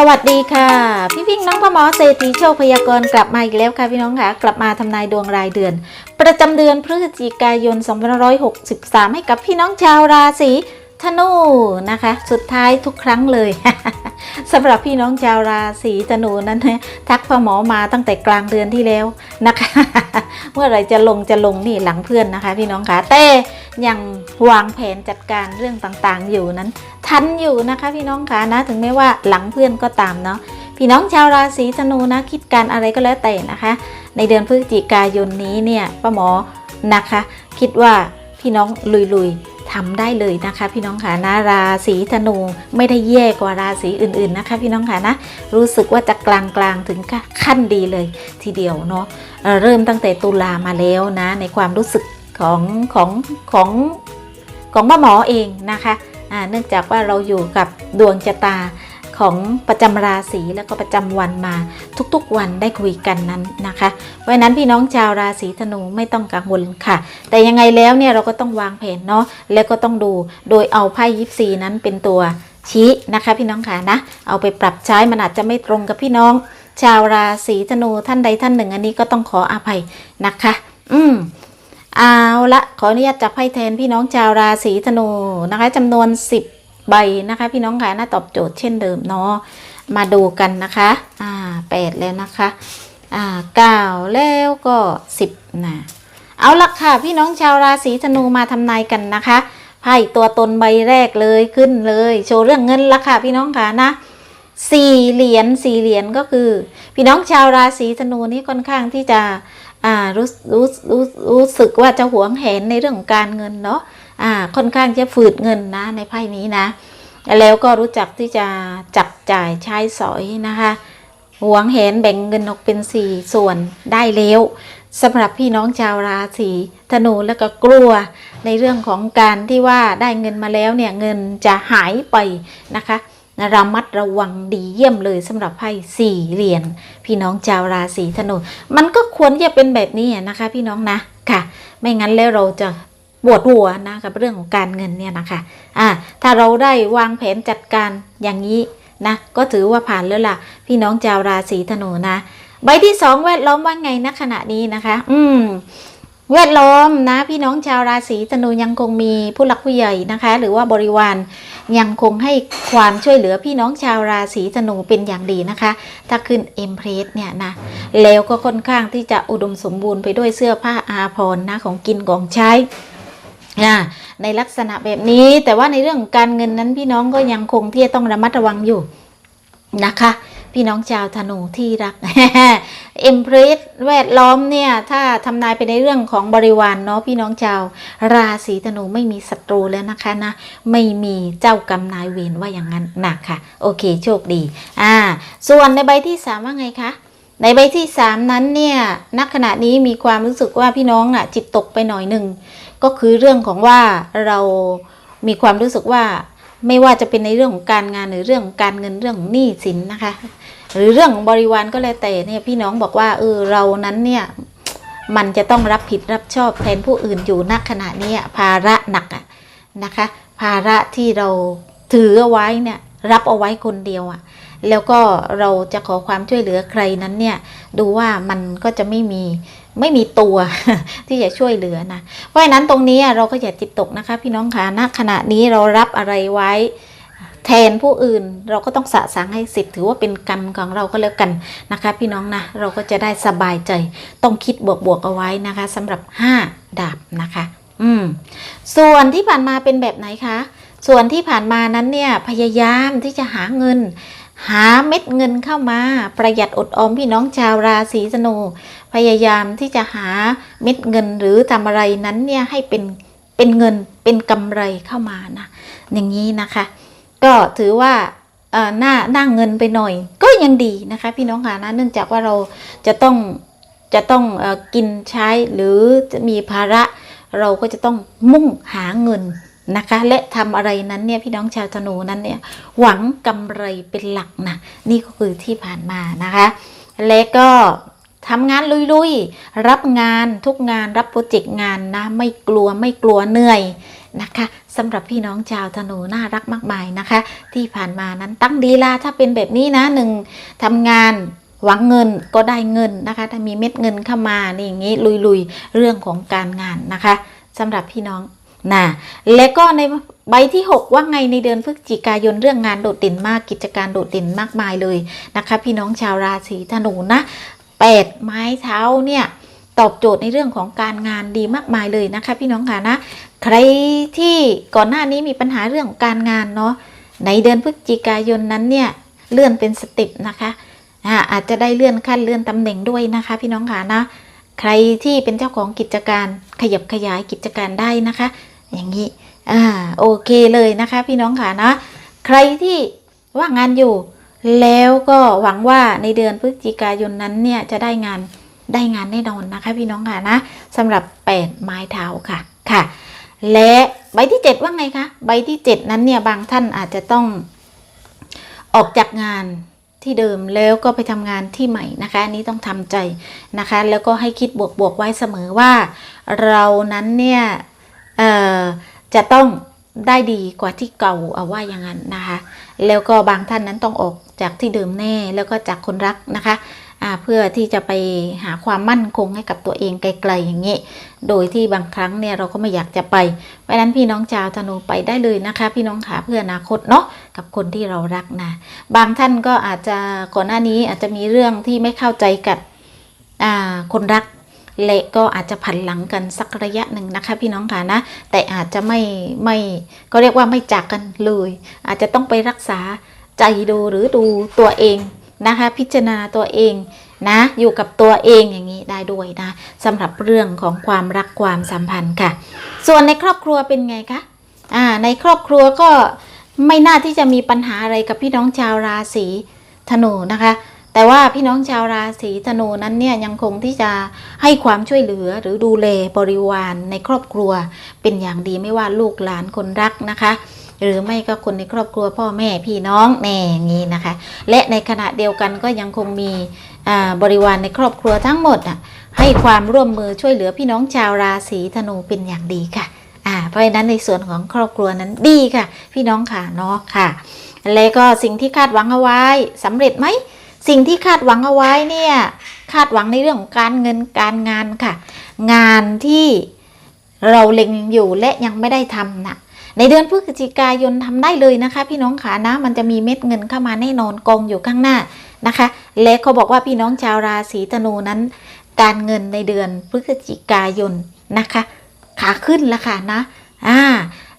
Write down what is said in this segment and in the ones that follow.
สวัสดีค่ะ พี่พิงน้องพ่อหมอเศรษฐีโชคพยากรณ์กลับมาอีกแล้วค่ะพี่น้องค่ะกลับมาทำนายดวงรายเดือน ประจำเดือนพฤศจิกายน 2563 ให้กับพี่น้องชาวราศี ธนูนะคะ สุดท้ายทุกครั้งเลยสำหรับพี่น้องชาวราศีธนูนั้นทักพ่อหมอมาตั้งแต่กลางเดือนที่แล้วนะคะ เมื่อไรจะลงจะลงนี่หลังเพื่อนนะคะ พี่น้องคะแต่ยังวางแผนจัดการเรื่องต่างๆ อยู่นั้น ทันอยู่นะคะ พี่น้องคะนะ ถึงแม้ว่าหลังเพื่อนก็ตามเนาะพี่น้องชาวราศีธนูนะคิดการอะไรก็แล้วแต่นะคะ ในเดือนพฤศจิกายนนี้เนี่ยป้าหมอนะคะ คิดว่าพี่น้องลุยๆ ทำได้เลยนะคะ พี่น้องค่ะนะราศีธนูไม่ได้แย่กว่าราศีอื่นๆนะคะ พี่น้องค่ะนะรู้สึกว่าจะกลางๆถึงขั้นดีเลยทีเดียวเนาะเเริ่มตั้งแต่ตุลามาแล้วนะ ในความรู้สึกของของของของป้าหมอเองนะคะเนื่องจากว่าเราอยู่กับดวงชะตา ของประจำราศีแล้วก็ประจำวันมาทุกๆวันได้คุยกันนั้นนะคะเพราะนั้นพี่น้องชาวราศีธนูไม่ต้องกังวลค่ะ แต่ยังไงแล้วเนี่ยเราก็ต้องวางแผนเนาะแล้วก็ต้องดูโดยเอาไพ่ยิปซีนั้นเป็นตัวชี้นะคะ พี่น้องค่ะนะเอาไปปรับใช้มันอาจจะไม่ตรงกับพี่น้อง ชาวราศีธนูท่านใดท่านหนึ่ง อันนี้ก็ต้องขออภัยนะคะ อืมเอาละขออนุญาตจับไพ่แทนพี่น้องชาวราศีธนูนะคะจำนวน 10 ใบนะคะพี่น้องค่ะน่าตอบโจทย์เช่นเดิมเนาะมาดูกันนะคะอ่าแปดแล้วนะคะอ่าเก้าแล้วก็สิบนะเอาละค่ะพี่น้องชาวราศีธนูมาทำนายกันนะคะไพ่ตัวตนใบแรกเลยขึ้นเลย โชว์เรื่องเงินละค่ะพี่น้องค่ะนะสี่เหรียญสี่เหรียญก็คือ พี่น้องชาวราศีธนูนี่ค่อนข้างที่จะอ่ารู้รู้รู้รู้สึกว่าจะหวงแหนในเรื่องการเงินเนาะ อ่าค่อนข้างจะฝืดเงินนะในไพ่นี้นะ แล้วก็รู้จักที่จะจับจ่ายใช้สอยนะคะหวงแหนแบ่งเงินออกเป็นสี่ส่วนได้แล้วสำหรับพี่น้องชาวราศีธนูแล้วก็กลัวในเรื่องของการที่ว่าได้เงินมาแล้วเนี่ยเงินจะหายไปนะคะระมัดระวังดีเยี่ยมเลยสำหรับไพ่สี่เหรียญพี่น้องชาวราศีธนูมันก็ควรจะเป็นแบบนี้นะคะ พี่น้องนะค่ะ ไม่งั้นแล้วเราจะ ปวดหัวนะกับเรื่องของการเงินเนี่ยนะคะอ่าถ้าเราได้วางแผนจัดการอย่างนี้นะก็ถือว่าผ่านแล้วล่ะ พี่น้องชาวราศีธนูนะ ใบที่สองแวดล้อมว่าไงณขณะนี้นะคะ อืมแวดล้อมนะ พี่น้องชาวราศีธนูยังคงมีผู้หลักผู้ใหญ่นะคะ หรือว่าบริวารยังคงให้ความช่วยเหลือพี่น้องชาวราศีธนูเป็นอย่างดีนะคะ ถ้าขึ้นเอ็มเพรสเนี่ยนะแล้วก็ค่อนข้างที่จะอุดมสมบูรณ์ไปด้วยเสื้อผ้าอาภรณ์นะของกินของใช้ นะในลักษณะแบบนี้แต่ว่าในเรื่องของการเงินนั้นพี่น้องก็ยังคงที่จะต้องระมัดระวังอยู่นะคะ พี่น้องชาวธนูที่รักเอ็มเพรสแวดล้อมเนี่ย ถ้าทำนายไปในเรื่องของบริวารเนาะพี่น้องชาวราศีธนูไม่มีศัตรูแล้วนะคะนะ ไม่มีเจ้ากรรมนายเวรว่าอย่างนั้นนะค่ะโอเคโชคดี อ่า ส่วนในใบที่สามว่าไงคะ ในใบที่สามนั้นเนี่ยณขณะนี้มีความรู้สึกว่าพี่น้องน่ะจิตตกไปหน่อยหนึ่ง ก็คือเรื่องของว่าเรามีความรู้สึกว่าไม่ว่าจะเป็นในเรื่องของการงานหรือเรื่องของการเงินเรื่องหนี้สินนะคะ หรือเรื่องของบริวารก็แล้วแต่เนี่ยพี่น้องบอกว่าเออเรานั้นเนี่ยมันจะต้องรับผิดรับชอบแทนผู้อื่นอยู่ณขณะนี้ภาระหนักอะนะคะ ภาระที่เราถือเอาไว้เนี่ยรับเอาไว้คนเดียวอะ แล้วก็เราจะขอความช่วยเหลือใครนั้นเนี่ยดูว่ามันก็จะไม่มีไม่มีตัวที่จะช่วยเหลือนะ เพราะฉะนั้นตรงนี้อะเราก็อย่าจิตตกนะคะ พี่น้องคะณขณะนี้เรารับอะไรไว้แทนผู้อื่นเราก็ต้องสะสางให้สิทธิ์ถือว่าเป็นกรรมของเราก็แล้วกันนะคะ พี่น้องนะเราก็จะได้สบายใจ ต้องคิดบวกๆเอาไว้นะคะสำหรับ 5 ดาบนะคะ อืม ส่วนที่ผ่านมาเป็นแบบไหนคะ ส่วนที่ผ่านมานั้นเนี่ยพยายามที่จะหาเงิน หาเม็ดเงินเข้ามาประหยัดอดออมพี่น้องชาวราศีธนูพยายามที่จะหาเม็ดเงินหรือทำอะไรนั้นเนี่ยให้เป็นเป็นเงินเป็นกำไรเข้ามานะอย่างนี้นะคะ ก็ถือว่าเออหน้าหน้าเงินไปหน่อย ก็ยังดีนะคะ พี่น้องค่ะนะเนื่องจากว่าเราจะต้องจะต้องอกินใช้หรือจะมีภาระเราก็จะต้องมุ่งหาเงิน นะคะ และทำอะไรนั้นเนี่ยพี่น้องชาวธนูนั้นเนี่ยหวังกำไรเป็นหลักนะนี่ก็คือที่ผ่านมานะคะ และก็ทำงานลุยๆ รับงานทุกงานรับโปรเจกต์งานนะ ไม่กลัวไม่กลัวเหนื่อยนะคะสำหรับพี่น้องชาวธนูน่ารักมากมายนะคะ ที่ผ่านมานั้นตั้งดีลาถ้าเป็นแบบนี้นะหนึ่งทำงานหวังเงินก็ได้เงินนะคะ ถ้ามีเม็ดเงินเข้ามานี่อย่างนี้ลุยๆ เรื่องของการงานนะคะสำหรับพี่น้อง นะและก็ในใบที่ 6 ว่าไงในเดือนพฤศจิกายนเรื่องงานโดดเด่นมากกิจการโดดเด่นมากมายเลยนะคะ พี่น้องชาวราศีธนูนะแปดไม้เท้าเนี่ยตอบโจทย์ในเรื่องของการงานดีมากมายเลยนะคะ พี่น้องค่ะนะใครที่ก่อนหน้านี้มีปัญหาเรื่องของการงานเนาะในเดือนพฤศจิกายนนั้นเนี่ยเลื่อนเป็นสเต็ปนะคะอาอาจจะได้เลื่อนขั้นเลื่อนตำแหน่งด้วยนะคะ พี่น้องค่ะนะใครที่เป็นเจ้าของกิจการขยับขยายกิจการได้นะคะ อย่างนี้ อ่า โอเคเลยนะคะ พี่น้องค่ะนะ ใครที่ว่างงานอยู่ แล้วก็หวังว่าในเดือนพฤศจิกายนนั้นเนี่ยจะได้งานได้งานแน่นอนนะคะ พี่น้องค่ะนะสำหรับแปดไม้เท้าค่ะค่ะ และใบที่ 7 ว่าไงคะ ใบที่ 7 นั้นเนี่ยบางท่านอาจจะต้องออกจากงานที่เดิมแล้วก็ไปทำงานที่ใหม่นะคะอันนี้ต้องทำใจนะคะ แล้วก็ให้คิดบวกๆไว้เสมอว่า เรานั้นเนี่ย จะต้องได้ดีกว่าที่เก่าเอาว่าอย่างนั้นนะคะ แล้วก็บางท่านนั้นต้องออกจากที่เดิมแน่ แล้วก็จากคนรักนะคะเพื่อที่จะไปหาความมั่นคงให้กับตัวเองไกลๆอย่างนี้ โดยที่บางครั้งเนี่ยเราก็ไม่อยากจะไป เพราะฉะนั้นพี่น้องชาวธนูไปได้เลยนะคะ พี่น้องขาเพื่ออนาคตเนาะกับคนที่เรารักนะ บางท่านก็อาจจะก่อนหน้านี้อาจจะมีเรื่องที่ไม่เข้าใจกับคนรัก เละก็อาจจะผันหลังกันสักระยะหนึ่งนะคะ พี่น้องค่ะนะ แต่อาจจะไม่ไม่ก็เรียกว่าไม่จากกันเลย อาจจะต้องไปรักษาใจดูหรือดูตัวเองนะคะ พิจารณาตัวเองนะอยู่กับตัวเองอย่างนี้ได้ด้วยนะสำหรับเรื่องของความรักความสัมพันธ์ค่ะ ส่วนในครอบครัวเป็นไงคะอ่าในครอบครัวก็ไม่น่าที่จะมีปัญหาอะไรกับพี่น้องชาวราศีธนูนะคะ แต่ว่าพี่น้องชาวราศีธนูนั้นเนี่ยยังคงที่จะให้ความช่วยเหลือหรือดูแลบริวารในครอบครัว เป็นอย่างดีไม่ว่าลูกหลานคนรักนะคะหรือไม่ก็คนในครอบครัวพ่อแม่พี่น้องแน่อย่างนี้นะคะ และในขณะเดียวกันก็ยังคงมีบริวารในครอบครัวทั้งหมดให้ความร่วมมือช่วยเหลือพี่น้องชาวราศีธนูเป็นอย่างดีค่ะเพราะฉะนั้นในส่วนของครอบครัวนั้นดีค่ะ พี่น้องค่ะเนาะค่ะ แล้วก็สิ่งที่คาดหวังเอาไว้สำเร็จไหม สิ่งที่คาดหวังเอาไว้เนี่ยคาดหวังในเรื่องของการเงินการงานค่ะ งานที่เราเล็งอยู่และยังไม่ได้ทำนะในเดือนพฤศจิกายนทำได้เลยนะคะ พี่น้องขานะ มันจะมีเม็ดเงินเข้ามาแน่นอนกองอยู่ข้างหน้านะคะ และเขาบอกว่าพี่น้องชาวราศีธนูนั้น การเงินในเดือนพฤศจิกายนนะคะ ขาขึ้นแล้วค่ะนะ อ่า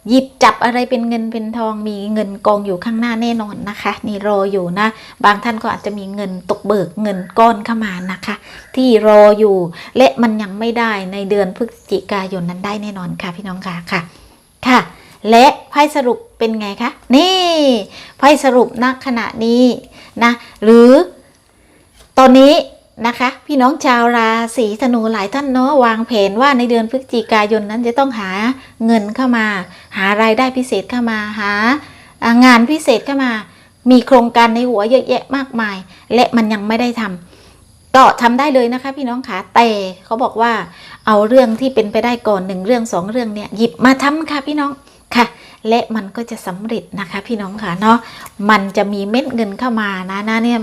หยิบจับอะไรเป็นเงินเป็นทองมีเงินกองอยู่ข้างหน้าแน่นอนนะคะนี่รออยู่นะ บางท่านก็อาจจะมีเงินตกเบิกเงินก้อนเข้ามานะคะ ที่รออยู่ และมันยังไม่ได้ในเดือนพฤศจิกายนนั้นได้แน่นอนค่ะพี่น้องค่ะค่ะค่ะ และไพ่สรุปเป็นไงคะนี่ไพ่สรุปณขณะนี้นะหรือตอนนี้ นะคะ พี่น้องชาวราศีธนูหลายท่านเนาะวางแผนว่าในเดือนพฤศจิกายนนั้นจะต้องหาเงินเข้ามา หารายได้พิเศษเข้ามาหางานพิเศษเข้ามา มีโครงการในหัวเยอะแยะมากมาย และมันยังไม่ได้ทำก็ทำได้เลยนะคะ พี่น้องขาแต่เขาบอกว่าเอาเรื่องที่เป็นไปได้ก่อนหนึ่งเรื่องสองเรื่องเนี่ยหยิบมาทำค่ะพี่น้องค่ะ และมันก็จะสำเร็จนะคะ พี่น้องค่ะเนาะมันจะมีเม็ดเงินเข้ามานะนะเนี่ย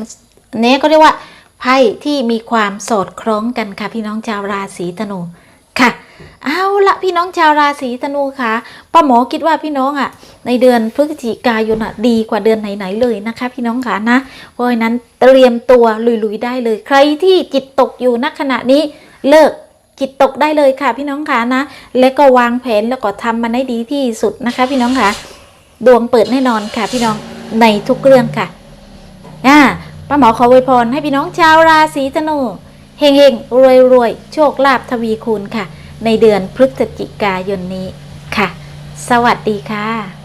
เนี่ยก็เรียกว่า ไพ่ที่มีความสอดคล้องกันค่ะ พี่น้องชาวราศีธนูค่ะ เอาละพี่น้องชาวราศีธนูค่ะป้าหมอคิดว่าพี่น้องอะ ในเดือนพฤศจิกายนอะดีกว่าเดือนไหนๆเลยนะคะ พี่น้องค่ะนะเพราะฉะนั้นเตรียมตัวลุยๆได้เลย ใครที่จิตตกอยู่ณขณะนี้เลิกจิตตกได้เลยค่ะ พี่น้องค่ะนะ แล้วก็วางแผนแล้วก็ทำมันให้ดีที่สุดนะคะ พี่น้องค่ะ ดวงเปิดแน่นอนค่ะ พี่น้องในทุกเรื่องค่ะอ่า ป้าหมอขออวยพรให้พี่น้องชาวราศีธนูเฮงเฮงรวยรวยโชคลาภทวีคูณค่ะ ในเดือนพฤศจิกายนนี้ค่ะ สวัสดีค่ะ